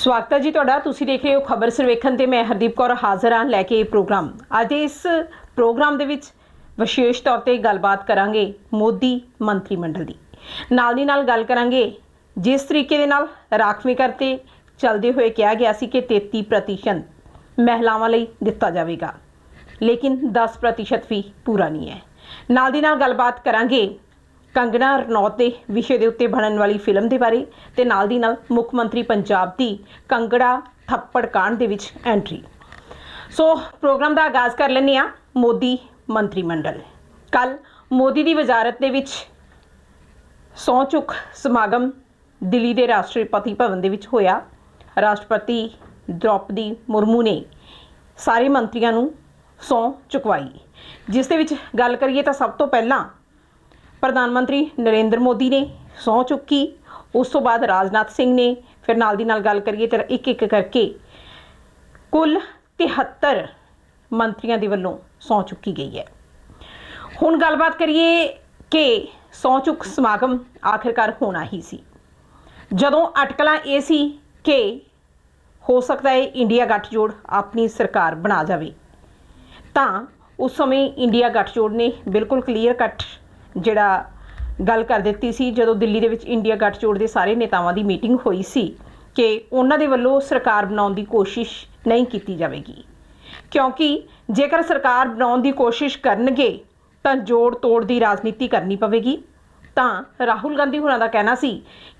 ਸਵਾਗਤ ਹੈ ਜੀ ਤੁਹਾਡਾ। ਤੁਸੀਂ ਦੇਖ ਰਹੇ ਹੋ ਖਬਰ ਸਰਵੇਖਣ ਤੇ ਮੈਂ ਹਰਦੀਪ ਕੌਰ, ਹਾਜ਼ਰ ਹਾਂ ਲੈ ਕੇ ਇਹ ਪ੍ਰੋਗਰਾਮ। ਅੱਜ ਇਸ ਪ੍ਰੋਗਰਾਮ ਦੇ ਵਿੱਚ ਵਿਸ਼ੇਸ਼ ਤੌਰ ਤੇ ਗੱਲਬਾਤ ਕਰਾਂਗੇ ਮੋਦੀ ਮੰਤਰੀ ਮੰਡਲ ਦੀ। ਨਾਲ ਦੀ ਨਾਲ ਗੱਲ ਕਰਾਂਗੇ ਜਿਸ ਤਰੀਕੇ ਦੇ ਨਾਲ ਰਾਖਵੀਂ ਕਰਤੇ ਚੱਲਦੇ ਹੋਏ ਕਿਹਾ ਗਿਆ ਸੀ ਕਿ 33% ਮਹਿਲਾਵਾਂ ਲਈ ਦਿੱਤਾ ਜਾਵੇਗਾ। ਲੇਕਿਨ 10% ਵੀ ਪੂਰਾ ਨਹੀਂ ਹੈ। ਨਾਲ ਦੀ ਨਾਲ ਗੱਲਬਾਤ ਕਰਾਂਗੇ ਕੰਗਣਾ ਰਣੌਤ ਦੇ ਵਿਸ਼ੇ ਦੇ ਉੱਤੇ ਬਣਨ ਵਾਲੀ ਫਿਲਮ ਦੇ ਬਾਰੇ ਤੇ ਨਾਲ ਦੀ ਨਾਲ ਮੁੱਖ ਮੰਤਰੀ ਪੰਜਾਬ ਦੀ ਕੰਗੜਾ ਥੱਪੜ ਕਾਂਡ ਦੇ ਵਿੱਚ ਐਂਟਰੀ ਸੋ ਪ੍ਰੋਗਰਾਮ ਦਾ ਆਗਾਜ਼ ਕਰ ਲੈਂਦੇ ਆ ਮੋਦੀ ਮੰਤਰੀ ਮੰਡਲ। ਕੱਲ ਮੋਦੀ ਦੀ ਵਜ਼ਾਰਤ ਦੇ ਵਿੱਚ ਸਹੁੰ ਚੁੱਕ ਸਮਾਗਮ ਦਿੱਲੀ ਦੇ ਰਾਸ਼ਟਰਪਤੀ ਭਵਨ ਦੇ ਵਿੱਚ ਹੋਇਆ। ਰਾਸ਼ਟਰਪਤੀ ਦ੍ਰੌਪਦੀ ਮੁਰਮੂ ਨੇ ਸਾਰੇ ਮੰਤਰੀਆਂ ਨੂੰ ਸਹੁੰ ਚੁਕਵਾਈ। ਜਿਸ ਦੇ ਵਿੱਚ ਗੱਲ ਕਰੀਏ ਤਾਂ ਸਭ ਤੋਂ ਪਹਿਲਾਂ ਪ੍ਰਧਾਨ ਮੰਤਰੀ ਨਰਿੰਦਰ ਮੋਦੀ ਨੇ ਸਹੁੰ ਚੁੱਕੀ, ਉਸ ਤੋਂ ਬਾਅਦ ਰਾਜਨਾਥ ਸਿੰਘ ਨੇ ਫਿਰ ਨਾਲ ਦੀ ਨਾਲ ਗੱਲ ਕਰੀਏ ਤਾਂ ਇੱਕ ਇੱਕ ਕਰਕੇ ਕੁੱਲ 73 ਮੰਤਰੀਆਂ ਦੇ ਵੱਲੋਂ ਸਹੁੰ ਚੁੱਕੀ ਗਈ ਹੈ। ਹੁਣ ਗੱਲਬਾਤ ਕਰੀਏ ਕਿ ਸਹੁੰ ਚੁੱਕ ਸਮਾਗਮ ਆਖਿਰਕਾਰ ਹੋਣਾ ਹੀ ਸੀ। ਜਦੋਂ ਅਟਕਲਾਂ ਇਹ ਸੀ ਕਿ ਹੋ ਸਕਦਾ ਹੈ ਇੰਡੀਆ ਗੱਠਜੋੜ ਆਪਣੀ ਸਰਕਾਰ ਬਣਾ ਜਾਵੇ, ਤਾਂ ਉਸ ਸਮੇਂ ਇੰਡੀਆ ਗੱਠਜੋੜ ਨੇ ਬਿਲਕੁਲ ਕਲੀਅਰ ਕੱਟ ਜਿਹੜਾ ਗੱਲ ਕਰ ਦਿੱਤੀ ਸੀ, ਜਦੋਂ ਦਿੱਲੀ ਦੇ ਵਿੱਚ ਇੰਡੀਆ ਗੱਠਜੋੜ ਦੇ ਸਾਰੇ ਨੇਤਾਵਾਂ ਦੀ ਮੀਟਿੰਗ ਹੋਈ ਸੀ ਕਿ ਉਹਨਾਂ ਦੇ ਵੱਲੋਂ ਸਰਕਾਰ ਬਣਾਉਣ ਦੀ ਕੋਸ਼ਿਸ਼ ਨਹੀਂ ਕੀਤੀ ਜਾਵੇਗੀ। ਕਿਉਂਕਿ ਜੇਕਰ ਸਰਕਾਰ ਬਣਾਉਣ ਦੀ ਕੋਸ਼ਿਸ਼ ਕਰਨਗੇ, ਤਾਂ ਜੋੜ ਤੋੜ ਦੀ ਰਾਜਨੀਤੀ ਕਰਨੀ ਪਵੇਗੀ। ਤਾਂ ਰਾਹੁਲ ਗਾਂਧੀ ਹੋਣਾ ਦਾ ਕਹਿਣਾ ਸੀ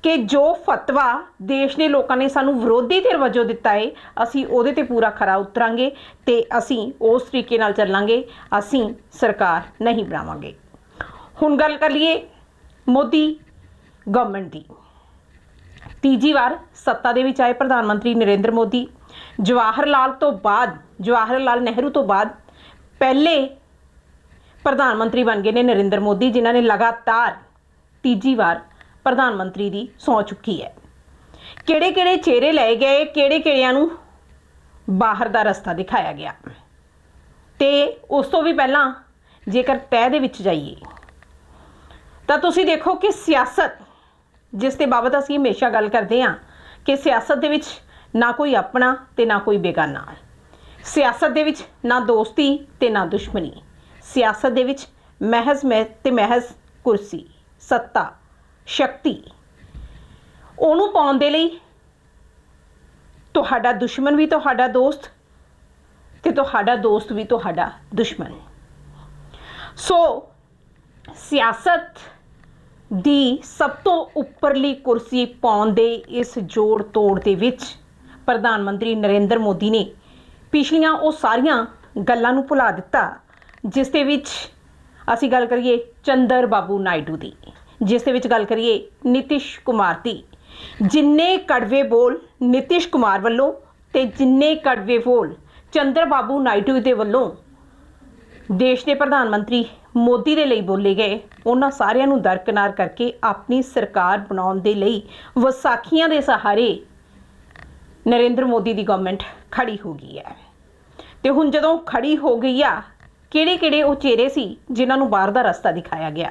ਕਿ ਜੋ ਫਤਵਾ ਦੇਸ਼ ਦੇ ਲੋਕਾਂ ਨੇ ਸਾਨੂੰ ਵਿਰੋਧੀ ਧਿਰ ਵਜੋਂ ਦਿੱਤਾ ਹੈ ਅਸੀਂ ਉਹਦੇ ਤੇ ਪੂਰਾ ਖਰਾ ਉਤਰਾਂਗੇ ਤੇ ਅਸੀਂ ਉਸ ਤਰੀਕੇ ਨਾਲ ਚੱਲਾਂਗੇ, ਅਸੀਂ ਸਰਕਾਰ ਨਹੀਂ ਬਣਾਵਾਂਗੇ। ਹੁਣ ਗੱਲ ਕਰ ਲਈਏ ਮੋਦੀ ਗਵਰਨਮੈਂਟ ਦੀ। ਤੀਜੀ ਵਾਰ ਸੱਤਾ ਦੇ ਵਿੱਚ ਆਏ ਪ੍ਰਧਾਨ ਮੰਤਰੀ ਨਰਿੰਦਰ ਮੋਦੀ। ਜਵਾਹਰ ਲਾਲ ਤੋਂ ਬਾਅਦ, ਜਵਾਹਰ ਲਾਲ ਨਹਿਰੂ ਤੋਂ ਬਾਅਦ ਪਹਿਲੇ ਪ੍ਰਧਾਨ ਮੰਤਰੀ ਬਣ ਗਏ ਨੇ ਨਰਿੰਦਰ ਮੋਦੀ, ਜਿਨ੍ਹਾਂ ਨੇ ਲਗਾਤਾਰ ਤੀਜੀ ਵਾਰ ਪ੍ਰਧਾਨ ਮੰਤਰੀ ਦੀ ਸਹੁੰ ਚੁੱਕੀ ਹੈ। ਕਿਹੜੇ ਕਿਹੜੇ ਚਿਹਰੇ ਲਏ ਗਏ ਕਿਹੜੇ ਕਿਹੜਿਆਂ ਨੂੰ ਬਾਹਰ ਦਾ ਰਸਤਾ ਦਿਖਾਇਆ ਗਿਆ। ਤੇ ਉਸ ਤੋਂ ਵੀ ਪਹਿਲਾਂ ਜੇਕਰ ਤਹਿ ਦੇ ਵਿੱਚ ਜਾਈਏ ਤਾਂ ਤੁਸੀਂ ਦੇਖੋ ਕਿ ਸਿਆਸਤ, ਜਿਸ ਦੇ ਬਾਬਤ ਅਸੀਂ ਹਮੇਸ਼ਾ ਗੱਲ ਕਰਦੇ ਹਾਂ, ਕਿ ਸਿਆਸਤ ਦੇ ਵਿੱਚ ਨਾ ਕੋਈ ਆਪਣਾ ਤੇ ਨਾ ਕੋਈ ਬੇਗਾਨਾ। ਸਿਆਸਤ ਦੇ ਵਿੱਚ ਨਾ ਦੋਸਤੀ ਤੇ ਨਾ ਦੁਸ਼ਮਣੀ। ਸਿਆਸਤ ਦੇ ਵਿੱਚ ਮਹਿਜ਼ ਮੈਂ ਤੇ ਮਹਿਜ਼ ਕੁਰਸੀ, ਸੱਤਾ, ਸ਼ਕਤੀ। ਉਹਨੂੰ ਪਾਉਣ ਦੇ ਲਈ ਤੁਹਾਡਾ ਦੁਸ਼ਮਣ ਵੀ ਤੁਹਾਡਾ ਦੋਸਤ ਤੇ ਤੁਹਾਡਾ ਦੋਸਤ ਵੀ ਤੁਹਾਡਾ ਦੁਸ਼ਮਣ। ਸੋ ਸਿਆਸਤ ਦੀ ਸਭ ਤੋਂ ਉੱਪਰਲੀ ਕੁਰਸੀ ਪਾਉਣ ਦੇ ਇਸ ਜੋੜ ਤੋੜ ਦੇ ਵਿੱਚ ਪ੍ਰਧਾਨ ਮੰਤਰੀ ਨਰਿੰਦਰ ਮੋਦੀ ਨੇ ਪਿਛਲੀਆਂ ਉਹ ਸਾਰੀਆਂ ਗੱਲਾਂ ਨੂੰ ਭੁਲਾ ਦਿੱਤਾ, ਜਿਸ ਦੇ ਵਿੱਚ ਅਸੀਂ ਗੱਲ ਕਰੀਏ ਚੰਦਰ ਬਾਬੂ ਨਾਇਡੂ ਦੀ, ਜਿਸ ਦੇ ਵਿੱਚ ਗੱਲ ਕਰੀਏ ਨਿਤਿਸ਼ ਕੁਮਾਰ ਦੀ। ਜਿੰਨੇ ਕੜਵੇ ਬੋਲ ਨਿਤਿਸ਼ ਕੁਮਾਰ ਵੱਲੋਂ ਤੇ ਜਿੰਨੇ ਕੜਵੇ ਬੋਲ ਚੰਦਰ ਬਾਬੂ ਨਾਇਡੂ ਦੇ ਵੱਲੋਂ ਦੇਸ਼ ਦੇ ਪ੍ਰਧਾਨ ਮੰਤਰੀ ਮੋਦੀ ਦੇ ਲਈ ਬੋਲੇ ਗਏ। ਉਹਨਾਂ ਸਾਰਿਆਂ ਨੂੰ ਦਰਕਨਾਰ ਕਰਕੇ ਆਪਣੀ ਸਰਕਾਰ ਬਣਾਉਣ ਦੇ ਲਈ ਵਿਸਾਖੀਆਂ ਦੇ ਸਹਾਰੇ ਨਰਿੰਦਰ ਮੋਦੀ ਦੀ ਗਵਰਨਮੈਂਟ ਖੜੀ ਹੋ ਗਈ ਹੈ। ਤੇ ਹੁਣ ਜਦੋਂ ਖੜੀ ਹੋ ਗਈ ਆ ਕਿਹੜੇ ਕਿਹੜੇ ਉਹ ਚਿਹਰੇ ਸੀ ਜਿਨ੍ਹਾਂ ਨੂੰ ਬਾਹਰ ਦਾ ਰਸਤਾ ਦਿਖਾਇਆ ਗਿਆ?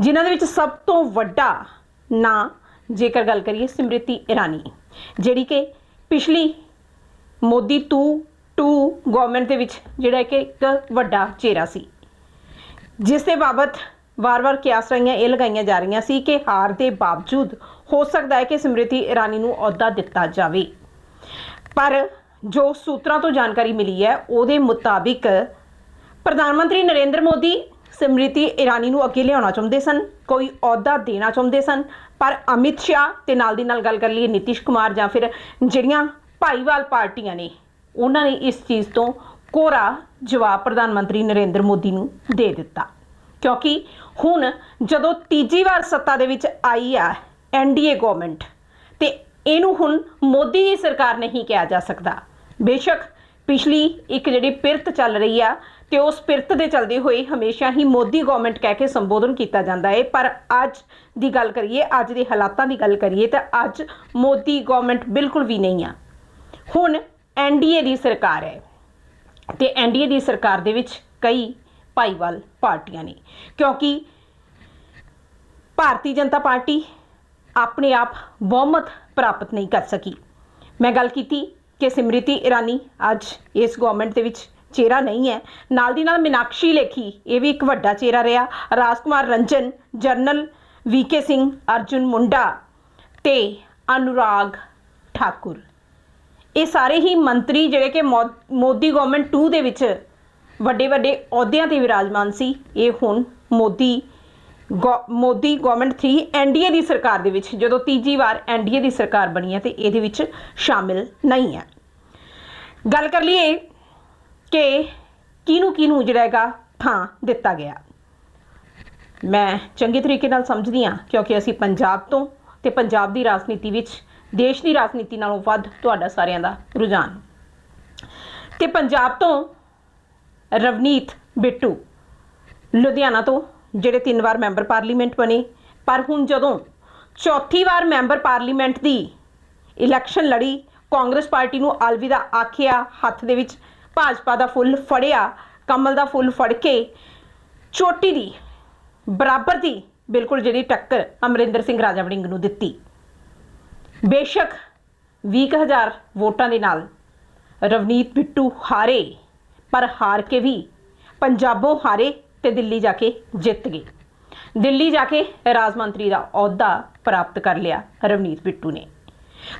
ਜਿਨ੍ਹਾਂ ਦੇ ਵਿੱਚ ਸਭ ਤੋਂ ਵੱਡਾ ਨਾਂ, ਜੇਕਰ ਗੱਲ ਕਰੀਏ ਸਮ੍ਰਿਤੀ ਇਰਾਨੀ, ਜਿਹੜੀ ਕਿ ਪਿਛਲੀ ਮੋਦੀ 2 2 ਗਵਰਨਮੈਂਟ ਦੇ ਵਿੱਚ ਜਿਹੜਾ ਕਿ ਇੱਕ ਵੱਡਾ ਚਿਹਰਾ ਸੀ। ਜਿਸ ਦੇ ਬਾਬਤ ਵਾਰ-ਵਾਰ ਕਿਆਸ ਰਹੀਆਂ ਇਹ ਲਗਾਈਆਂ ਜਾ ਰਹੀਆਂ ਸੀ ਕਿ ਹਾਰ ਦੇ ਬਾਵਜੂਦ ਹੋ ਸਕਦਾ ਹੈ ਕਿ ਸਮ੍ਰਿਤੀ ਇਰਾਨੀ ਨੂੰ ਅਹੁਦਾ ਦਿੱਤਾ ਜਾਵੇ। ਪਰ ਜੋ ਸੂਤਰਾਂ ਤੋਂ ਜਾਣਕਾਰੀ ਮਿਲੀ ਹੈ, ਉਹਦੇ ਮੁਤਾਬਿਕ ਪ੍ਰਧਾਨ ਮੰਤਰੀ ਨਰਿੰਦਰ ਮੋਦੀ ਸਮ੍ਰਿਤੀ ਇਰਾਨੀ ਨੂੰ ਅੱਗੇ ਲਿਆਉਣਾ ਚਾਹੁੰਦੇ ਸਨ, ਕੋਈ ਅਹੁਦਾ ਦੇਣਾ ਚਾਹੁੰਦੇ ਸਨ। ਪਰ ਅਮਿਤ ਸ਼ਾਹ ਤੇ ਨਾਲ ਦੀ ਨਾਲ ਗੱਲ ਕਰ ਲਈਏ, ਨਿਤਿਸ਼ ਕੁਮਾਰ ਜਾਂ ਫਿਰ ਜਿਹੜੀਆਂ ਭਾਈਵਾਲ ਪਾਰਟੀਆਂ ਨੇ, ਉਹਨਾਂ ਨੇ ਇਸ ਚੀਜ਼ ਤੋਂ ਕੋਰਾ ਜਵਾਬ ਪ੍ਰਧਾਨ ਮੰਤਰੀ ਨਰਿੰਦਰ ਮੋਦੀ ਨੂੰ ਦੇ ਦਿੱਤਾ। ਕਿਉਂਕਿ ਹੁਣ ਜਦੋਂ ਤੀਜੀ ਵਾਰ ਸੱਤਾ ਦੇ ਵਿੱਚ ਆਈ ਆ ਐਨਡੀਏ ਗਵਰਨਮੈਂਟ ਤੇ ਇਹਨੂੰ ਹੁਣ ਮੋਦੀ ਦੀ ਸਰਕਾਰ ਨਹੀਂ ਕਿਹਾ ਜਾ ਸਕਦਾ। ਬੇਸ਼ੱਕ ਪਿਛਲੀ ਇੱਕ ਜਿਹੜੀ ਪਿਰਤ ਚੱਲ ਰਹੀ ਆ, ਤੇ ਉਸ ਪਿਰਤ ਦੇ ਚੱਲਦੇ ਹੋਏ ਹਮੇਸ਼ਾ ਹੀ ਮੋਦੀ ਗਵਰਨਮੈਂਟ ਕਹਿ ਕੇ ਸੰਬੋਧਨ ਕੀਤਾ ਜਾਂਦਾ ਹੈ ਪਰ ਅੱਜ ਦੀ ਗੱਲ ਕਰੀਏ, ਅੱਜ ਦੇ ਹਾਲਾਤਾਂ ਦੀ ਗੱਲ ਕਰੀਏ, ਤਾਂ ਅੱਜ ਮੋਦੀ ਗਵਰਨਮੈਂਟ ਬਿਲਕੁਲ ਵੀ ਨਹੀਂ ਆ। ਹੁਣ ਐਨਡੀਏ ਦੀ ਸਰਕਾਰ ਹੈ। ਤੇ ਐਨਡੀਏ ਦੀ ਸਰਕਾਰ ਦੇ ਵਿੱਚ ਕਈ ਭਾਈਵਾਲ ਪਾਰਟੀਆਂ ਨੇ। ਕਿਉਂਕਿ ਭਾਰਤੀ ਜਨਤਾ ਪਾਰਟੀ ਆਪਣੇ ਆਪ ਬਹੁਮਤ ਪ੍ਰਾਪਤ ਨਹੀਂ ਕਰ ਸਕੀ। ਮੈਂ ਗੱਲ ਕੀਤੀ ਕਿ ਸਿਮਰਿਤੀ ਇਰਾਨੀ ਅੱਜ ਇਸ ਗਵਰਨਮੈਂਟ ਦੇ ਵਿੱਚ ਚਿਹਰਾ ਨਹੀਂ ਹੈ। ਨਾਲ ਦੀ ਨਾਲ ਮਿਨਾਕਸ਼ੀ ਲੇਖੀ, ਇਹ ਵੀ ਇੱਕ ਵੱਡਾ ਚਿਹਰਾ ਰਿਹਾ। ਰਾਜਕੁਮਾਰ ਰੰਜਨ ਜਰਨਲ ਵੀਕੇ ਸਿੰਘ, ਅਰਜੁਨ ਮੁੰਡਾ ਤੇ ਅਨੁਰਾਗ ਠਾਕੁਰ। ਇਹ ਸਾਰੇ ਹੀ ਮੰਤਰੀ ਜਿਹੜੇ ਕਿ ਮੋ- ਮੋਦੀ ਗਵਰਨਮੈਂਟ 2 ਦੇ ਵਿੱਚ ਵੱਡੇ ਵੱਡੇ ਅਹੁਦਿਆਂ ਤੇ ਵਿਰਾਜਮਾਨ ਸੀ। ਇਹ ਹੁਣ ਮੋਦੀ ਗੋ- ਮੋਦੀ ਗਵਰਨਮੈਂਟ 3 ਐਨਡੀਏ ਦੀ ਸਰਕਾਰ ਦੇ ਵਿੱਚ, ਜਦੋਂ ਤੀਜੀ ਵਾਰ ਐਨਡੀਏ ਦੀ ਸਰਕਾਰ ਬਣੀ ਹੈ ਤੇ ਇਹਦੇ ਵਿੱਚ ਸ਼ਾਮਿਲ ਨਹੀਂ ਹੈ। ਗੱਲ ਕਰ ਲਈਏ ਕਿ ਕਿਹਨੂੰ ਕਿਹਨੂੰ ਜਿਹੜਾ ਹੈਗਾ ਥਾਂ ਦਿੱਤਾ ਗਿਆ। ਮੈਂ ਚੰਗੇ ਤਰੀਕੇ ਨਾਲ ਸਮਝਦੀ ਹਾਂ, ਕਿਉਂਕਿ ਅਸੀਂ ਪੰਜਾਬ ਤੋਂ ਤੇ ਪੰਜਾਬ ਦੀ ਰਾਜਨੀਤੀ ਵਿੱਚ ਦੇਸ਼ ਦੀ ਰਾਜਨੀਤੀ ਨਾਲੋਂ ਵੱਧ ਤੁਹਾਡਾ ਸਾਰਿਆਂ ਦਾ ਰੁਝਾਨ। ਤੇ ਪੰਜਾਬ ਤੋਂ ਰਵਨੀਤ ਬਿੱਟੂ, ਲੁਧਿਆਣਾ ਤੋਂ, ਜਿਹੜੇ ਤਿੰਨ ਵਾਰ ਮੈਂਬਰ ਪਾਰਲੀਮੈਂਟ ਬਣੇ। ਪਰ ਹੁਣ ਜਦੋਂ ਚੌਥੀ ਵਾਰ ਮੈਂਬਰ ਪਾਰਲੀਮੈਂਟ ਦੀ ਇਲੈਕਸ਼ਨ ਲੜੀ, ਕਾਂਗਰਸ ਪਾਰਟੀ ਨੂੰ ਅਲਵਿਦਾ ਆਖਿਆ, ਹੱਥ ਦੇ ਵਿੱਚ ਭਾਜਪਾ ਦਾ ਫੁੱਲ ਫੜਿਆ, ਕਮਲ ਦਾ ਫੁੱਲ ਫੜ ਕੇ, ਚੋਟੀ ਦੀ, ਬਰਾਬਰ ਦੀ ਬਿਲਕੁਲ ਜਿਹੜੀ ਟੱਕਰ ਅਮਰਿੰਦਰ ਸਿੰਘ ਰਾਜਾ ਵੜਿੰਗ ਨੂੰ ਦਿੱਤੀ। ਬੇਸ਼ੱਕ 20000 ਵੋਟਾਂ ਦੇ ਨਾਲ ਰਵਨੀਤ ਬਿੱਟੂ ਹਾਰੇ, ਪਰ ਹਾਰ ਕੇ ਵੀ ਪੰਜਾਬੋਂ ਹਾਰੇ ਤੇ ਦਿੱਲੀ ਜਾ ਕੇ ਜਿੱਤ ਗਏ। ਦਿੱਲੀ ਜਾ ਕੇ ਰਾਜ ਮੰਤਰੀ ਦਾ ਅਹੁਦਾ ਪ੍ਰਾਪਤ ਕਰ ਲਿਆ ਰਵਨੀਤ ਬਿੱਟੂ ਨੇ।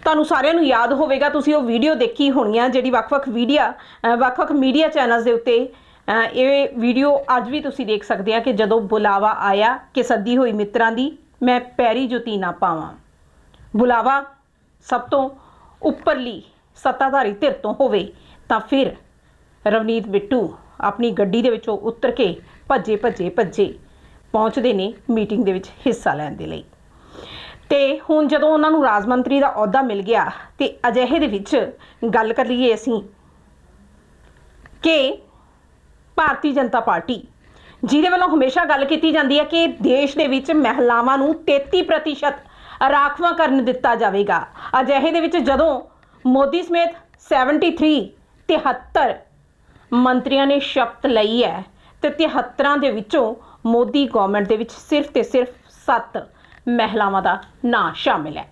ਤੁਹਾਨੂੰ ਸਾਰਿਆਂ ਨੂੰ ਯਾਦ ਹੋਵੇਗਾ, ਤੁਸੀਂ ਉਹ ਵੀਡੀਓ ਦੇਖੀ ਹੋਣੀ ਆ, ਜਿਹੜੀ ਵੱਖ-ਵੱਖ ਵੀਡੀਆ ਵੱਖ-ਵੱਖ ਮੀਡੀਆ ਚੈਨਲਸ ਦੇ ਉੱਤੇ ਇਹ ਵੀਡੀਓ ਅੱਜ ਵੀ ਤੁਸੀਂ ਦੇਖ ਸਕਦੇ ਆ ਕਿ ਜਦੋਂ ਬੁਲਾਵਾ ਆਇਆ ਕਿ ਸੱਦੀ ਹੋਈ ਮਿੱਤਰਾਂ ਦੀ, ਮੈਂ ਪੈਰੀ ਜੁਤੀ ਨਾ ਪਾਵਾਂ। ਬੁਲਾਵਾ ਸਭ ਤੋਂ ਉੱਪਰਲੀ ਸੱਤਾਧਾਰੀ ਧਿਰ ਤੋਂ ਹੋਵੇ, ਤਾਂ ਫਿਰ ਰਵਨੀਤ ਬਿੱਟੂ ਆਪਣੀ ਗੱਡੀ ਦੇ ਵਿੱਚੋਂ ਉਤਰ ਕੇ ਭੱਜੇ ਭੱਜੇ ਭੱਜੇ ਪਹੁੰਚਦੇ ਨੇ ਮੀਟਿੰਗ ਦੇ ਵਿੱਚ ਹਿੱਸਾ ਲੈਣ ਦੇ ਲਈ। ਤੇ ਹੁਣ ਜਦੋਂ ਉਹਨਾਂ ਨੂੰ ਰਾਜ ਮੰਤਰੀ ਦਾ ਅਹੁਦਾ ਮਿਲ ਗਿਆ ਤੇ ਅਜਿਹੇ ਦੇ ਵਿੱਚ ਗੱਲ ਕਰ ਲਈਏ ਅਸੀਂ ਕਿ ਭਾਰਤੀ ਜਨਤਾ ਪਾਰਟੀ, ਜਿਹਦੇ ਵੱਲੋਂ ਹਮੇਸ਼ਾ ਗੱਲ ਕੀਤੀ ਜਾਂਦੀ ਹੈ ਕਿ ਦੇਸ਼ ਦੇ ਵਿੱਚ ਮਹਿਲਾਵਾਂ ਨੂੰ 33% ਰਾਖਵਾਂ ਕਰਨ ਦਿੱਤਾ ਜਾਵੇਗਾ। ਅਜਿਹੇ ਦੇ ਵਿੱਚ ਜਦੋਂ ਮੋਦੀ ਸਮੇਤ 73 73 ਮੰਤਰੀਆਂ ਨੇ ਸ਼ਪਤ ਲਈ ਹੈ, ਤੇ 73 ਦੇ ਵਿੱਚੋਂ ਮੋਦੀ ਗਵਰਨਮੈਂਟ ਦੇ ਵਿੱਚ ਸਿਰਫ ਤੇ ਸਿਰਫ 7 ਮਹਿਲਾਵਾਂ ਦਾ ਨਾਂ ਸ਼ਾਮਿਲ ਹੈ।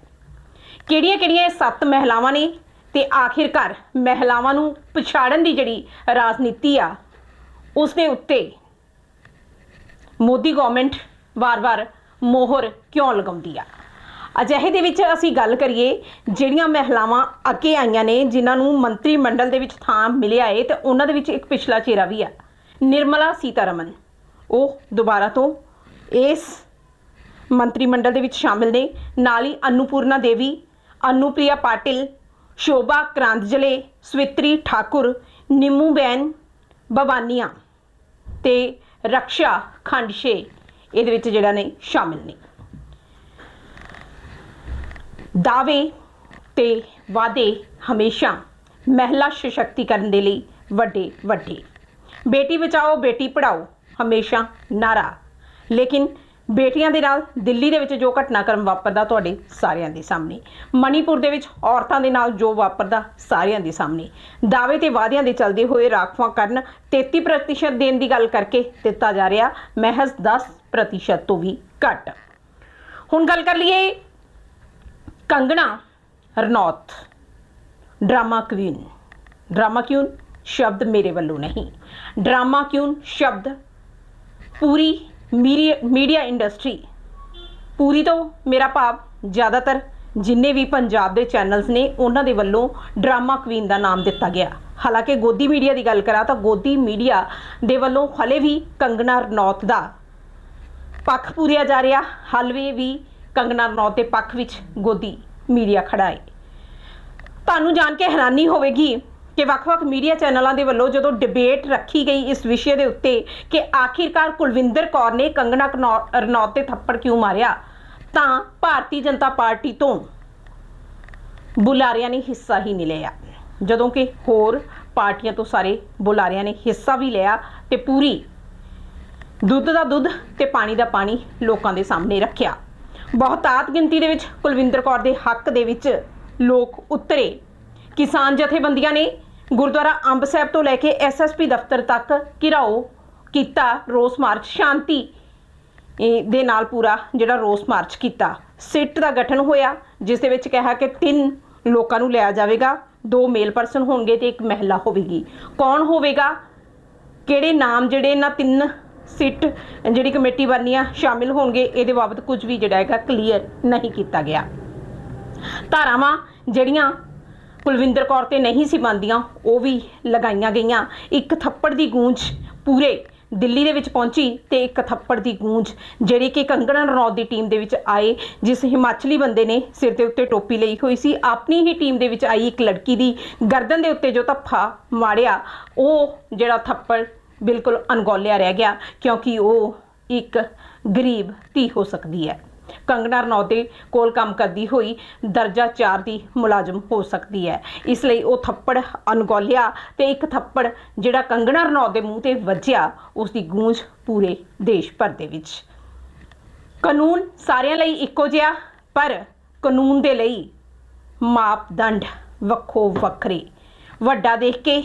ਕਿਹੜੀਆਂ-ਕਿਹੜੀਆਂ ਇਹ ਸੱਤ ਮਹਿਲਾਵਾਂ ਨੇ ਤੇ ਆਖਿਰਕਾਰ ਮਹਿਲਾਵਾਂ ਨੂੰ ਪਛਾੜਨ ਦੀ ਜਿਹੜੀ ਰਾਜਨੀਤੀ ਆ, ਉਸ ਦੇ ਉੱਤੇ ਮੋਦੀ ਗਵਰਨਮੈਂਟ ਵਾਰ-ਵਾਰ ਮੋਹਰ ਕਿਉਂ ਲਗਾਉਂਦੀ ਆ? ਅਜਿਹੇ ਦੇ ਵਿੱਚ ਅਸੀਂ ਗੱਲ ਕਰੀਏ, ਜਿਹੜੀਆਂ ਮਹਿਲਾਵਾਂ ਅੱਗੇ ਆਈਆਂ ਨੇ, ਜਿਨ੍ਹਾਂ ਨੂੰ ਮੰਤਰੀ ਮੰਡਲ ਦੇ ਵਿੱਚ ਥਾਂ ਮਿਲਿਆ ਏ, ਤੇ ਉਹਨਾਂ ਦੇ ਵਿੱਚ ਇੱਕ ਪਿਛਲਾ ਚਿਹਰਾ ਵੀ ਆ। ਨਿਰਮਲਾ ਸੀਤਾਰਮਨ। ਉਹ ਦੁਬਾਰਾ ਤੋਂ ਇਸ ਮੰਤਰੀ ਮੰਡਲ ਦੇ ਵਿੱਚ ਸ਼ਾਮਿਲ ਨੇ। ਨਾਲ ਹੀ ਅਨੂਪੂਰਨਾ ਦੇਵੀ, ਅਨੂਪ੍ਰਿਆ ਪਾਟਿਲ, ਸ਼ੋਭਾ ਕ੍ਰਾਂਤਜਲੇ, ਸਵਿਤਰੀ ਠਾਕੁਰ, ਨਿੰਮੂ ਬੈਨ ਬਵਾਨੀਆਂ ਤੇ ਰਕਸ਼ਾ ਖੰਡਸ਼ੇ, ਇਹਦੇ ਵਿੱਚ ਜਿਹੜਾ ਨੇ ਸ਼ਾਮਿਲ ਨੇ। ਦਾਅਵੇ ਤੇ ਵਾਅਦੇ ਹਮੇਸ਼ਾ ਮਹਿਲਾ ਸਸ਼ਕਤੀਕਰਨ ਦੇ ਲਈ ਵੱਡੇ ਵੱਡੇ। ਬੇਟੀ ਬਚਾਓ, ਬੇਟੀ ਪੜਾਓ ਹਮੇਸ਼ਾ ਨਾਰਾ। ਲੇਕਿਨ ਬੇਟੀਆਂ ਦੇ ਨਾਲ ਦਿੱਲੀ ਦੇ ਵਿੱਚ ਜੋ ਘਟਨਾਕ੍ਰਮ ਵਾਪਰਦਾ ਤੁਹਾਡੇ ਸਾਰਿਆਂ ਦੇ ਸਾਹਮਣੇ ਮਣੀਪੁਰ ਦੇ ਵਿੱਚ ਔਰਤਾਂ ਦੇ ਨਾਲ ਜੋ ਵਾਪਰਦਾ ਸਾਰਿਆਂ ਦੇ ਸਾਹਮਣੇ। ਦਾਅਵੇ ਤੇ ਵਾਅਦਿਆਂ ਦੇ ਚੱਲਦੇ ਹੋਏ ਰਾਖਵਾਂ ਕਰਨ 33% ਦੇਣ ਦੀ ਗੱਲ ਕਰਕੇ ਦਿੱਤਾ ਜਾ ਰਿਹਾ ਮਹਿਜ਼ 10% ਤੋਂ ਵੀ ਘੱਟ। ਹੁਣ ਗੱਲ ਕਰ ਲਈਏ Kangana, Ranaut. Drama queen drama ਕਿਉਂ? ਸ਼ਬਦ ਮੇਰੇ ਵੱਲੋਂ ਨਹੀਂ। ਡਰਾਮਾ ਕਿਉਂ? ਸ਼ਬਦ। ਪੂਰੀ ਮੀਡੀਆ ਮੀਡੀਆ ਇੰਡਸਟਰੀ। ਪੂਰੀ ਤੋਂ ਮੇਰਾ ਭਾਵ ਜ਼ਿਆਦਾਤਰ ਜਿੰਨੇ ਵੀ ਪੰਜਾਬ ਦੇ ਚੈਨਲਸ ਨੇ, ਉਹਨਾਂ ਦੇ ਵੱਲੋਂ ਡਰਾਮਾ ਕੁਈਨ ਦਾ ਨਾਮ ਦਿੱਤਾ ਗਿਆ। ਹਾਲਾਂਕਿ ਗੋਦੀ ਮੀਡੀਆ ਦੀ ਗੱਲ ਕਰਾਂ ਤਾਂ ਗੋਦੀ ਮੀਡੀਆ ਦੇ ਵੱਲੋਂ ਹਲੇ ਵੀ ਕੰਗਨਾ ਰਣੌਤ ਦਾ ਪੱਖ ਪੂਰਿਆ ਜਾ ਰਿਹਾ। ਹਲਵੇ ਵੀ ਕੰਗਨਾ ਰਣੌਤ ਦੇ ਪੱਖ ਵਿੱਚ ਗੋਦੀ ਮੀਡੀਆ ਖੜਾ ਹੈ ਤੁਹਾਨੂੰ ਜਾਣ ਕੇ ਹੈਰਾਨੀ ਹੋਵੇਗੀ ਕਿ ਵੱਖ-ਵੱਖ ਮੀਡੀਆ ਚੈਨਲਾਂ ਦੇ ਵੱਲੋਂ ਜਦੋਂ ਡਿਬੇਟ ਰੱਖੀ ਗਈ ਇਸ ਵਿਸ਼ੇ ਦੇ ਉੱਤੇ ਕਿ ਆਖਿਰਕਾਰ ਕੁਲਵਿੰਦਰ ਕੌਰ ਨੇ ਕੰਗਣਾ ਕਨੌ- ਰਣੌਤ ਤੇ ਥੱਪੜ ਕਿਉਂ ਮਾਰਿਆ, ਤਾਂ ਭਾਰਤੀ ਜਨਤਾ ਪਾਰਟੀ ਤੋਂ ਬੁਲਾਰਿਆਂ ਨੇ ਹਿੱਸਾ ਹੀ ਨਹੀਂ ਲਿਆ। ਜਦੋਂ ਕਿ ਹੋਰ ਪਾਰਟੀਆਂ ਤੋਂ ਸਾਰੇ ਬੁਲਾਰਿਆਂ ਨੇ ਹਿੱਸਾ ਵੀ ਲਿਆ ਤੇ ਪੂਰੀ ਦੁੱਧ ਦਾ ਦੁੱਧ ਤੇ ਪਾਣੀ ਦਾ ਪਾਣੀ ਲੋਕਾਂ ਦੇ ਸਾਹਮਣੇ ਰੱਖਿਆ। ਬਹੁਤਾਤ ਗਿਣਤੀ ਦੇ ਵਿੱਚ ਕੁਲਵਿੰਦਰ ਕੌਰ ਦੇ ਹੱਕ ਦੇ ਵਿੱਚ ਲੋਕ ਉਤਰੇ। ਕਿਸਾਨ ਜਥੇਬੰਦੀਆਂ ਨੇ ਗੁਰਦੁਆਰਾ ਅੰਬ ਸਾਹਿਬ ਤੋਂ ਲੈ ਕੇ ਐਸਐਸਪੀ ਦਫ਼ਤਰ ਤੱਕ ਘਿਰਾਓ ਕੀਤਾ ਰੋਸ ਮਾਰਚ, ਸ਼ਾਂਤੀ ਦੇ ਨਾਲ ਪੂਰਾ ਜਿਹੜਾ ਰੋਸ ਮਾਰਚ ਕੀਤਾ। ਸਿੱਟ ਦਾ ਗਠਨ ਹੋਇਆ, ਜਿਸ ਦੇ ਵਿੱਚ ਕਿਹਾ ਕਿ ਤਿੰਨ ਲੋਕਾਂ ਨੂੰ ਲਿਆ ਜਾਵੇਗਾ, ਦੋ ਮੇਲ ਪਰਸਨ ਹੋਣਗੇ ਤੇ ਇੱਕ ਮਹਿਲਾ ਹੋਵੇਗੀ। ਕੌਣ ਹੋਵੇਗਾ? ਕਿਹੜੇ ਨਾਮ ਜਿਹੜੇ ਇਹਨਾਂ ਤਿੰਨ ਸਿੱਟ ਜਿਹੜੀ ਕਮੇਟੀ ਬਣਨੀ ਆ, ਸ਼ਾਮਿਲ ਹੋਣਗੇ, ਇਹਦੇ ਬਾਬਤ ਕੁਝ ਵੀ ਜਿਹੜਾ ਹੈਗਾ ਕਲੀਅਰ ਨਹੀਂ ਕੀਤਾ ਗਿਆ। ਧਾਰਾਵਾਂ ਜਿਹੜੀਆਂ ਕੁਲਵਿੰਦਰ ਕੌਰ ਤੇ ਨਹੀਂ ਸੀ ਮੰਨਦੀਆਂ ਉਹ ਵੀ ਲਗਾਈਆਂ ਗਈਆਂ। ਇੱਕ ਥੱਪੜ ਦੀ ਗੂੰਜ ਪੂਰੇ ਦਿੱਲੀ ਦੇ ਵਿੱਚ ਪਹੁੰਚੀ ਤੇ ਇੱਕ ਥੱਪੜ ਦੀ ਗੂੰਜ, ਜਿਹੜੀ ਕਿ ਕੰਗਣਾ ਰਣੌਤ ਦੀ ਟੀਮ ਦੇ ਵਿੱਚ ਆਏ, ਜਿਸ ਹਿਮਾਚਲੀ ਬੰਦੇ ਨੇ ਸਿਰ ਦੇ ਉੱਤੇ ਟੋਪੀ ਲਈ ਹੋਈ ਸੀ। ਆਪਣੀ ਹੀ ਟੀਮ ਦੇ ਵਿੱਚ ਆਈ ਇੱਕ ਲੜਕੀ ਦੀ, ਗਰਦਨ ਦੇ ਉੱਤੇ ਜੋ ਧੱਫਾ ਮਾਰਿਆ, ਉਹ ਜਿਹੜਾ ਥੱਪੜ ਬਿਲਕੁਲ ਅਣਗੌਲਿਆ ਰਹਿ ਗਿਆ ਕਿਉਂਕਿ ਉਹ ਇੱਕ ਗਰੀਬ ਧੀ ਹੋ ਸਕਦੀ ਹੈ। ਕੰਗਨਾ ਰਣੌਤ ਦੇ ਕੋਲ ਕੰਮ ਕਰਦੀ ਹੋਈ ਦਰਜਾ 4 ਦੀ ਮੁਲਾਜ਼ਮ ਹੋ ਸਕਦੀ ਹੈ। ਇਸ ਲਈ ਉਹ ਥੱਪੜ ਅਣਗੌਲਿਆ ਤੇ ਇੱਕ ਥੱਪੜ ਜਿਹੜਾ ਕੰਗਨਾ ਰਣੌਤ ਦੇ ਮੂੰਹ ਤੇ ਵੱਜਿਆ ਉਸ ਦੀ ਗੂੰਜ ਪੂਰੇ ਦੇਸ਼ ਭਰ ਦੇ ਵਿੱਚ। ਕਾਨੂੰਨ ਸਾਰਿਆਂ ਲਈ ਇੱਕੋ ਜਿਹਾ, ਪਰ ਕਾਨੂੰਨ ਦੇ ਲਈ ਮਾਪਦੰਡ ਵੱਖੋ ਵੱਖਰੇ ਵੱਡਾ ਦੇਖ ਕੇ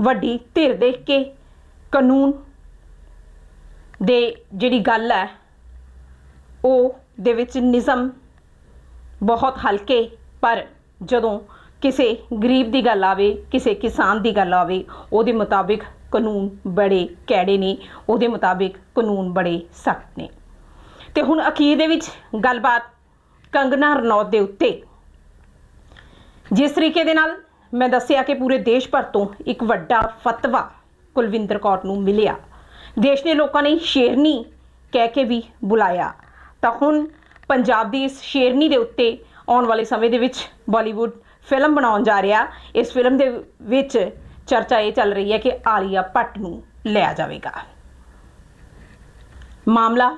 ਵੱਡੀ ਧਿਰ ਦੇਖ ਕੇ, ਕਾਨੂੰਨ ਦੇ ਜਿਹੜੀ ਗੱਲ ਹੈ, ਉਹ ਦੇ ਵਿੱਚ ਨਿਜ਼ਮ ਬਹੁਤ ਹਲਕੇ, ਪਰ ਜਦੋਂ ਕਿਸੇ ਗਰੀਬ ਦੀ ਗੱਲ ਆਵੇ, ਕਿਸੇ ਕਿਸਾਨ ਦੀ ਗੱਲ ਆਵੇ, ਉਹਦੇ ਮੁਤਾਬਿਕ ਕਾਨੂੰਨ ਬੜੇ ਕੈੜੇ ਨੇ, ਉਹਦੇ ਮੁਤਾਬਿਕ ਕਾਨੂੰਨ ਬੜੇ ਸਖਤ ਨੇ। ਤੇ ਹੁਣ ਅਖੀਰ ਦੇ ਵਿੱਚ ਗੱਲਬਾਤ ਕੰਗਨਾ ਰਣੌਤ ਦੇ ਉੱਤੇ। ਜਿਸ ਤਰੀਕੇ ਦੇ ਨਾਲ ਮੈਂ ਦੱਸਿਆ ਕਿ ਪੂਰੇ ਦੇਸ਼ ਭਰ ਤੋਂ ਇੱਕ ਵੱਡਾ ਫਤਵਾ ਕੁਲਵਿੰਦਰ ਕੌਰ ਨੂੰ ਮਿਲਿਆ। ਦੇਸ਼ ਦੇ ਲੋਕਾਂ ਨੇ ਸ਼ੇਰਨੀ ਕਹਿ ਕੇ ਵੀ ਬੁਲਾਇਆ। ਤਾਂ ਹੁਣ ਪੰਜਾਬ ਦੀ ਇਸ ਸ਼ੇਰਨੀ ਦੇ ਉੱਤੇ ਆਉਣ ਵਾਲੇ ਸਮੇਂ ਦੇ ਵਿੱਚ ਬਾਲੀਵੁੱਡ ਫਿਲਮ ਬਣਾਉਣ ਜਾ ਰਿਹਾ। ਇਸ ਫਿਲਮ ਦੇ ਵਿੱਚ ਚਰਚਾ ਇਹ ਚੱਲ ਰਹੀ ਹੈ ਕਿ ਆਲੀਆ ਭੱਟ ਨੂੰ ਲਿਆ ਜਾਵੇਗਾ। ਮਾਮਲਾ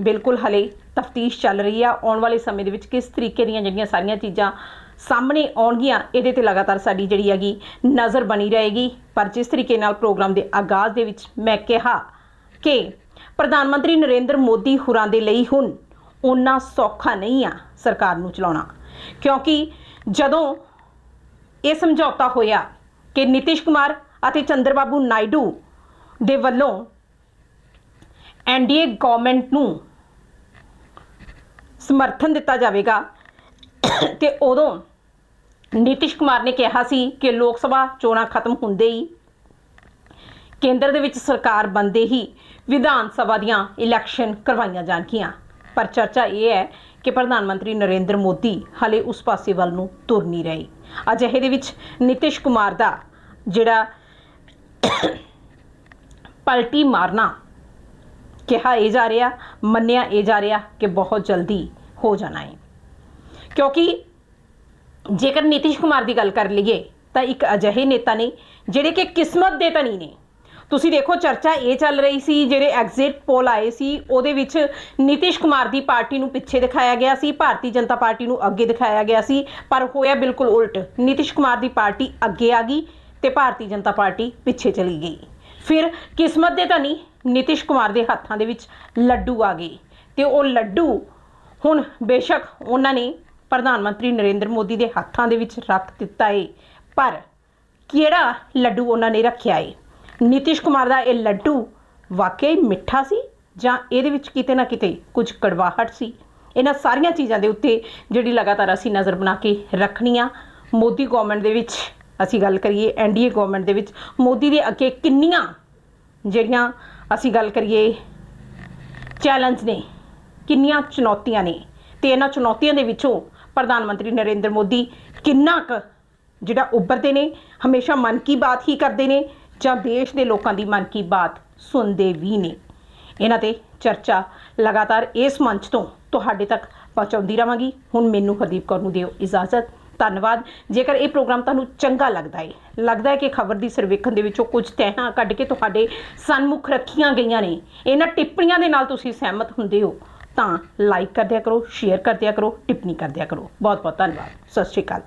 ਬਿਲਕੁਲ ਹਲੇ ਤਫਤੀਸ਼ ਚੱਲ ਰਹੀ ਆ। ਆਉਣ ਵਾਲੇ ਸਮੇਂ ਦੇ ਵਿੱਚ ਕਿਸ ਤਰੀਕੇ ਦੀਆਂ ਜਿਹੜੀਆਂ ਸਾਰੀਆਂ ਚੀਜ਼ਾਂ ਸਾਹਮਣੇ ਆਉਣਗੀਆਂ, ਇਹਦੇ ਤੇ ਲਗਾਤਾਰ ਸਾਡੀ ਜਿਹੜੀ ਹੈਗੀ ਨਜ਼ਰ ਬਣੀ ਰਹੇਗੀ। ਪਰ ਜਿਸ ਤਰੀਕੇ ਨਾਲ ਪ੍ਰੋਗਰਾਮ ਦੇ ਆਗਾਜ਼ ਦੇ ਵਿੱਚ ਮੈਂ ਕਿਹਾ ਕਿ ਪ੍ਰਧਾਨ ਮੰਤਰੀ ਨਰਿੰਦਰ ਮੋਦੀ ਹੁਰਾਂ ਦੇ ਲਈ ਹੁਣ ਉਹਨਾਂ ਸੌਖਾ ਨਹੀਂ ਆ ਸਰਕਾਰ ਨੂੰ ਚਲਾਉਣਾ। ਕਿਉਂਕਿ ਜਦੋਂ ਇਹ ਸਮਝੌਤਾ ਹੋਇਆ ਕਿ ਨਿਤਿਸ਼ ਕੁਮਾਰ ਅਤੇ ਚੰਦਰਬਾਬੂ ਨਾਇਡੂ ਦੇ ਵੱਲੋਂ ਐਨਡੀਏ ਗਵਰਨਮੈਂਟ ਨੂੰ ਸਮਰਥਨ ਦਿੱਤਾ ਜਾਵੇਗਾ, ਤੇ ਉਦੋਂ ਨਿਤਿਸ਼ ਕੁਮਾਰ ਨੇ ਕਿਹਾ ਸੀ ਕਿ ਲੋਕ ਸਭਾ ਚੋਣਾਂ ਖਤਮ ਹੁੰਦੇ ਹੀ ਕੇਂਦਰ ਦੇ ਵਿੱਚ ਸਰਕਾਰ ਬੰਦੇ ਹੀ ਵਿਧਾਨ ਸਭਾ ਦੀਆਂ ਇਲੈਕਸ਼ਨ ਕਰਵਾਈਆਂ ਜਾਣਗੀਆਂ। ਪਰ ਚਰਚਾ ਇਹ ਹੈ ਕਿ ਪ੍ਰਧਾਨ ਮੰਤਰੀ ਨਰਿੰਦਰ ਮੋਦੀ ਹਲੇ ਉਸ ਪਾਸੇ ਵੱਲ ਨੂੰ ਤੁਰ ਨਹੀਂ ਰਹੇ। ਅਜਿਹੇ ਦੇ ਵਿੱਚ ਨਿਤਿਸ਼ ਕੁਮਾਰ ਦਾ ਜਿਹੜਾ ਪਲਟੀ ਮਾਰਨਾ ਕਿਹਾ ਇਹ ਜਾ ਰਿਹਾ, ਮੰਨਿਆ ਇਹ ਜਾ ਰਿਹਾ ਕਿ ਬਹੁਤ ਜਲਦੀ ਹੋ ਜਾਣਾ ਹੈ। ਕਿਉਂਕਿ ਜੇਕਰ ਨਿਤਿਸ਼ ਕੁਮਾਰ ਦੀ ਗੱਲ ਕਰ ਲਈਏ, ਤਾਂ ਇੱਕ ਅਜਿਹੇ ਨੇਤਾ ਨੇ ਜਿਹੜੇ ਕਿ ਕਿਸਮਤ ਦੇ ਧਨੀ ਨੇ। ਤੁਸੀਂ ਦੇਖੋ, ਚਰਚਾ ਇਹ ਚੱਲ ਰਹੀ ਸੀ, ਜਿਹੜੇ ਐਗਜ਼ਿਟ ਪੋਲ ਆਏ ਸੀ, ਉਹਦੇ ਵਿੱਚ ਨਿਤਿਸ਼ ਕੁਮਾਰ ਦੀ ਪਾਰਟੀ ਨੂੰ ਪਿੱਛੇ ਦਿਖਾਇਆ ਗਿਆ ਸੀ, ਭਾਰਤੀ ਜਨਤਾ ਪਾਰਟੀ ਨੂੰ ਅੱਗੇ ਦਿਖਾਇਆ ਗਿਆ ਸੀ, ਪਰ ਹੋਇਆ ਬਿਲਕੁਲ ਉਲਟ। ਨਿਤਿਸ਼ ਕੁਮਾਰ ਦੀ ਪਾਰਟੀ ਅੱਗੇ ਆ ਗਈ ਤੇ ਭਾਰਤੀ ਜਨਤਾ ਪਾਰਟੀ ਪਿੱਛੇ ਚਲੀ ਗਈ। ਫਿਰ ਕਿਸਮਤ ਦੇ ਧਨੀ ਨਿਤਿਸ਼ ਕੁਮਾਰ ਦੇ ਹੱਥਾਂ ਦੇ ਵਿੱਚ ਲੱਡੂ ਆ ਗਏ। ਤੇ ਉਹ ਲੱਡੂ ਹੁਣ ਬੇਸ਼ੱਕ ਉਹਨਾਂ ਨੇ ਪ੍ਰਧਾਨ ਮੰਤਰੀ ਨਰਿੰਦਰ ਮੋਦੀ ਦੇ ਹੱਥਾਂ ਦੇ ਵਿੱਚ ਰੱਖ ਦਿੱਤਾ ਏ। ਪਰ ਕਿਹੜਾ ਲੱਡੂ ਉਹਨਾਂ ਨੇ ਰੱਖਿਆ ਏ? ਨਿਤਿਸ਼ ਕੁਮਾਰ ਦਾ ਇਹ ਲੱਡੂ ਵਾਕਈ ਮਿੱਠਾ ਸੀ ਜਾਂ ਇਹਦੇ ਵਿੱਚ ਕਿਤੇ ਨਾ ਕਿਤੇ ਕੁਝ ਕੜਵਾਹਟ ਸੀ? ਇਹਨਾਂ ਸਾਰੀਆਂ ਚੀਜ਼ਾਂ ਦੇ ਉੱਤੇ ਜਿਹੜੀ ਲਗਾਤਾਰ ਅਸੀਂ ਨਜ਼ਰ ਬਣਾ ਕੇ ਰੱਖਣੀ ਆ, ਮੋਦੀ ਗਵਰਨਮੈਂਟ ਦੇ ਵਿੱਚ ਅਸੀਂ ਗੱਲ ਕਰੀਏ ਐਨਡੀਏ ਗਵਰਨਮੈਂਟ ਦੇ ਵਿੱਚ, ਮੋਦੀ ਦੇ ਅੱਗੇ ਕਿੰਨੀਆਂ ਜਿਹੜੀਆਂ ਅਸੀਂ ਗੱਲ ਕਰੀਏ, ਚੈਲੰਜ ਨੇ, ਕਿੰਨੀਆਂ ਚੁਣੌਤੀਆਂ ਨੇ। ਤੇ ਇਹਨਾਂ ਚੁਣੌਤੀਆਂ ਦੇ ਵਿੱਚੋਂ ਪ੍ਰਧਾਨ ਮੰਤਰੀ ਨਰਿੰਦਰ ਮੋਦੀ ਕਿੰਨਾ ਕੁ ਜਿਹੜਾ ਉੱਭਰਦੇ ਨੇ, ਹਮੇਸ਼ਾ ਮਨ ਕੀ ਬਾਤ ਹੀ ਕਰਦੇ ਨੇ ਜਾਂ ਦੇਸ਼ ਦੇ ਲੋਕਾਂ ਦੀ ਮਨ ਕੀ ਬਾਤ ਸੁਣਦੇ ਵੀ ਨੇ। ਇਹਨਾਂ ਤੇ ਚਰਚਾ ਲਗਾਤਾਰ ਇਸ ਮੰਚ ਤੋਂ ਤੁਹਾਡੇ ਤੱਕ ਪਹੁੰਚਾਉਂਦੀ ਰਵਾਂਗੀ। ਹੁਣ ਮੈਨੂੰ ਹਰਦੀਪ ਕੌਰ ਨੂੰ ਦਿਓ ਇਜਾਜ਼ਤ। ਧੰਨਵਾਦ। ਜੇਕਰ ਇਹ ਪ੍ਰੋਗਰਾਮ ਤੁਹਾਨੂੰ ਚੰਗਾ ਲੱਗਦਾ ਹੈ ਲੱਗਦਾ ਹੈ ਕਿ ਖਬਰ ਦੀ ਸਰਵੇਖਣ ਦੇ ਵਿੱਚੋਂ ਕੁਝ ਤਹਿਾਂ ਕੱਢ ਕੇ ਤੁਹਾਡੇ ਸਨਮੁਖ ਰੱਖੀਆਂ ਗਈਆਂ ਨੇ, ਇਹਨਾਂ ਟਿੱਪਣੀਆਂ ਦੇ ਨਾਲ ਤੁਸੀਂ ਸਹਿਮਤ ਹੁੰਦੇ ਹੋ। ਤਾਂ ਲਾਈਕ ਕਰ ਦਿਆ ਕਰੋ ਸ਼ੇਅਰ ਕਰ ਦਿਆ ਕਰੋ, ਟਿੱਪਣੀ ਕਰ ਦਿਆ ਕਰੋ। ਬਹੁਤ ਬਹੁਤ ਧੰਨਵਾਦ। ਸਤਿ ਸ਼੍ਰੀ ਅਕਾਲ।